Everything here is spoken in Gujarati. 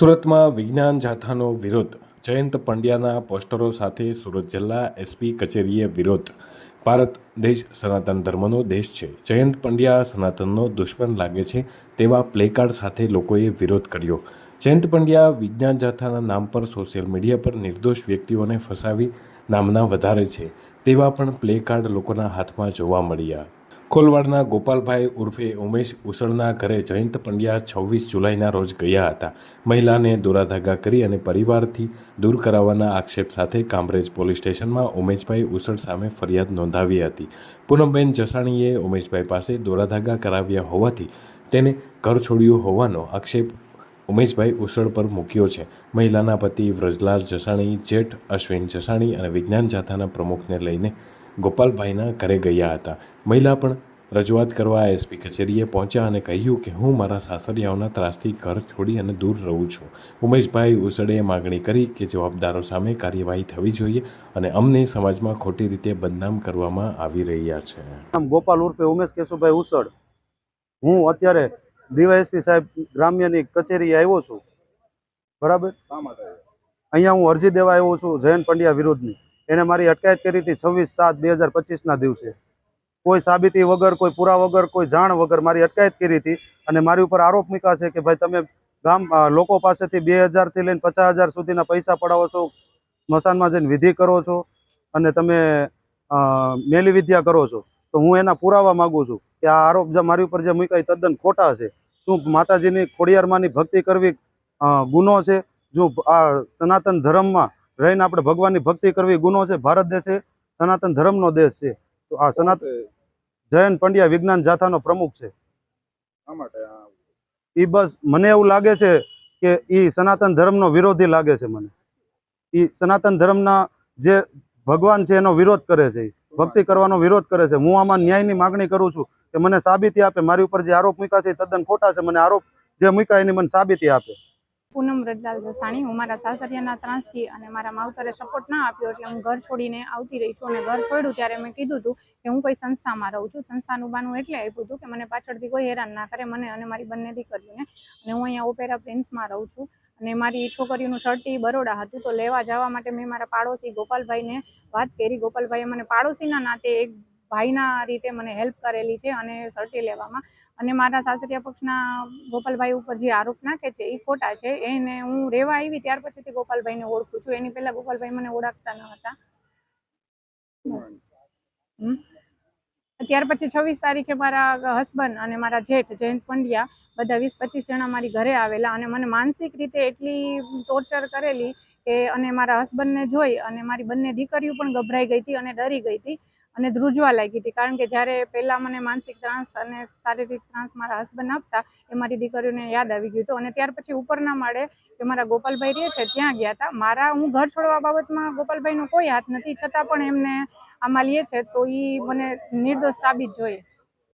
સુરતમાં વિજ્ઞાન જાથાનો વિરોધ. જયંત પંડ્યાના પોસ્ટરો સાથે સુરત જિલ્લા એસપી કચેરીએ વિરોધ. ભારત દેશ સનાતન ધર્મનો દેશ છે. જયંત પંડ્યા સનાતનનો દુશ્મન લાગે છે તેવા પ્લેકાર્ડ સાથે લોકોએ વિરોધ કર્યો. જયંત પંડ્યા વિજ્ઞાન જાથાના નામ પર સોશિયલ મીડિયા પર નિર્દોષ વ્યક્તિઓને ફસાવી નામના વધારે છે તેવા પણ પ્લેકાર્ડ લોકોના હાથમાં જોવા મળ્યા. ખોલવાડના ગોપાલભાઈ ઉર્ફે ઉમેશ ઉસળના ઘરે જયંત પંડ્યા છવ્વીસ જુલાઈના રોજ ગયા હતા. મહિલાને દોરાધાગા કરી અને પરિવારથી દૂર કરાવવાના આક્ષેપ સાથે કામરેજ પોલીસ સ્ટેશનમાં ઉમેશભાઈ ઉસળ સામે ફરિયાદ નોંધાવી હતી. પૂનમબેન જસાણીએ ઉમેશભાઈ પાસે દોરાધાગા કરાવ્યા હોવાથી તેને ઘર છોડ્યું હોવાનો આક્ષેપ ઉમેશભાઈ ઉસળ પર મૂક્યો છે. મહિલાના પતિ વ્રજલાલ જસાણી, જેઠ અશ્વિન જસાણી અને વિજ્ઞાન જાથાના પ્રમુખને લઈને ગોપાલભાઈના ઘરે ગયા હતા. મહિલા પણ રજૂઆત કરવા એસપી કચેરીએ પહોંચ્યા અને કહ્યું કે હું મારા સાસરિયાઓના ત્રાસથી ઘર છોડી અને દૂર રહું છું. ઉમેશભાઈ ઉસળે માગણી કરી કે જવાબદારો સામે કાર્યવાહી થવી જોઈએ અને અમને સમાજમાં ખોટી રીતે બદનામ કરવામાં આવી રહ્યા છે. નામ ગોપાલ ઉર્ફે ઉમેશ કેશુભાઈ ઉસળ. હું અત્યારે ડીવાયએસપી સાહેબ ગ્રામ્યની કચેરીએ આવ્યો છું. બરાબર? અહીંયા હું અરજી દેવા આવ્યો છું જયંત પંડ્યા વિરુદ્ધની. એણે મારી અટકાયત કરી હતી છવ્વીસ સાત બે હજાર પચીસના દિવસે. કોઈ સાબિતી વગર, કોઈ પુરા વગર, કોઈ જાણ વગર મારી અટકાયત કરી હતી અને મારી ઉપર આરોપ મૂક્યા છે કે ભાઈ તમે ગામ લોકો પાસેથી બે હજારથી લઈને પચાસ હજાર સુધીના પૈસા પડાવો છો, સ્મશાનમાં જઈને વિધિ કરો છો અને તમે મેલી વિદ્યા કરો છો. તો હું એના પુરાવા માંગુ છું કે આ આરોપ જે મારી ઉપર જે મૂક્યા એ તદ્દન ખોટા છે. શું માતાજીની ખોડિયારમાંની ભક્તિ કરવી ગુનો છે? જો આ સનાતન ધર્મમાં રહીને આપણે ભગવાનની ભક્તિ કરવી ગુનો છે. ભારત દેશ એ સનાતન ધર્મનો દેશ છે. તો આ સનાતન જયંત પંડ્યા વિજ્ઞાન જાથાનો પ્રમુખ છે. એ બસ મને એવું લાગે છે કે એ સનાતન ધર્મનો વિરોધી લાગે છે મને. એ સનાતન ધર્મના જે ભગવાન છે એનો વિરોધ કરે છે. ભક્તિ કરવાનો વિરોધ કરે છે. હું આમાં ન્યાયની માગણી કરું છું કે મને સાબિતી આપે. મારી ઉપર જે આરોપ મૂક્યા છે એ તદ્દન ખોટા છે. મને આરોપ જે મૂક્યા એની મને સાબિતી આપે. પૂનમ રજલાલ જસાણી હું મારા સાસરિયાના ત્રાસથી અને મારા માવતરે સપોર્ટ ના આપ્યો એટલે હું ઘર છોડીને આવતી રહી છું અને ઘર છોડ્યું ત્યારે મેં કીધું હતું કે હું કોઈ સંસ્થામાં રહું છું. સંસ્થાનું બાનું એટલે આપ્યું હતું કે મને પાછળથી કોઈ હેરાન ના કરે મને અને મારી બંને દીકરીઓને. અને હું અહીંયા ઓપેરા પ્રિન્સમાં રહું છું. અને મારી છોકરીનું શર્ટી બરોડા હતું તો લેવા જવા માટે મેં મારા પાડોશી ગોપાલભાઈને વાત કરી. ગોપાલભાઈએ મને પાડોશીના નાતે એક ભાઈના રીતે મને હેલ્પ કરેલી છે અને સર્ટી લેવામાં. અને મારા સાસરિયા પક્ષના ગોપાલભાઈ ઉપર જે આરોપ નાખે છે, એ ખોટા છે. એને હું રહેવા આવી ત્યાર પછીથી ગોપાલભાઈને ઓળખું છું. એની પહેલા ગોપાલભાઈ મને ઓળખતા ન હતા. ત્યાર પછી છવ્વીસ તારીખે મારા હસબન્ડ અને મારા જેઠ, જયંત પંડ્યા, બધા વીસ પચીસ જણા મારી ઘરે આવેલા અને મને માનસિક રીતે એટલી ટોર્ચર કરેલી કે અને મારા હસબન્ડને જોઈ અને મારી બંને દીકરીઓ પણ ગભરાઈ ગઈ હતી અને ડરી ગઈ હતી. અને ધ્રુજવા લાગી હતી. કારણ કે જ્યારે પહેલાં મને માનસિક ત્રાસ અને શારીરિક ત્રાસ મારા હસબન્ડ આપતા, એ મારી દીકરીઓને યાદ આવી ગયું હતું. અને ત્યાર પછી ઉપરના માળે કે મારા ગોપાલભાઈ રહે છે, ત્યાં ગયા હતા. મારા, હું ઘર છોડવા બાબતમાં ગોપાલભાઈનો કોઈ હાથ નથી, છતાં પણ એમને આમાં લે છે, તો એ મને નિર્દોષ સાબિત જોઈએ